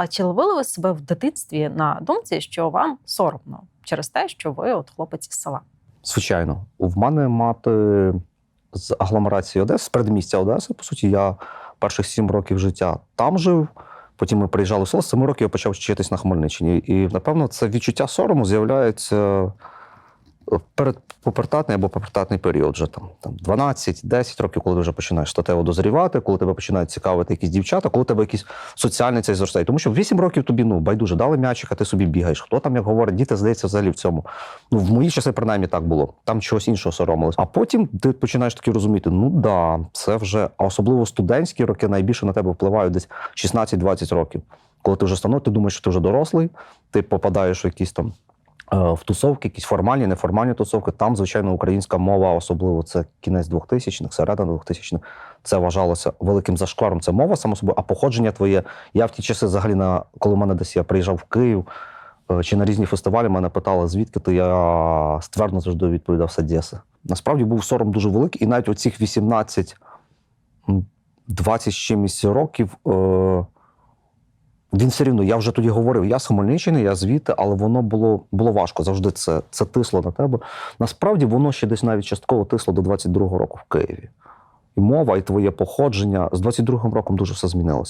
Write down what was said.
А чи ловили ви себе в дитинстві на думці, що вам соромно через те, що ви от хлопець із села? Звичайно, в мене мати з агломерації Одеси, з передмістя Одеси. По суті, я перших сім років життя там жив. Потім ми приїжджали в село. З семи років я почав вчитись на Хмельниччині. І, напевно, це відчуття сорому з'являється передпопертатний або попертатний період, вже там, там 12-10 років, коли ти вже починаєш статево дозрівати, коли тебе починають цікавити якісь дівчата, коли тебе якийсь соціальний цей зростає. Тому що в 8 років тобі ну байдуже дали м'ячик, а ти собі бігаєш. Хто там як говорить, діти здається взагалі в цьому. Ну в мої часи принаймні так було. Там чогось іншого соромилось. А потім ти починаєш таки розуміти: ну да, це вже а особливо студентські роки найбільше на тебе впливають десь 16-20 років. Коли ти вже становиш, ти думаєш, що ти вже дорослий, ти попадаєш в якісь там в тусовки, якісь формальні, неформальні тусовки. Там, звичайно, українська мова, особливо це кінець 2000-х, середина 2000-х, це вважалося великим зашкваром. Це мова само собою, а походження твоє. Я в ті часи, взагалі, на коли мене десь я приїжджав в Київ е, чи на різні фестивалі, мене питали, звідки ти я ствердно завжди відповідав з. Насправді був сором дуже великий, і навіть оцих 18 м, 20 з чимось років. Е, він все рівно, я вже тоді говорив, я з Хмельниччини, я звідти, але воно було, було важко. Завжди це, це тисло на тебе. Насправді воно ще десь навіть частково тисло до 22-го року в Києві. І мова, і твоє походження з 22-м роком дуже все змінилося.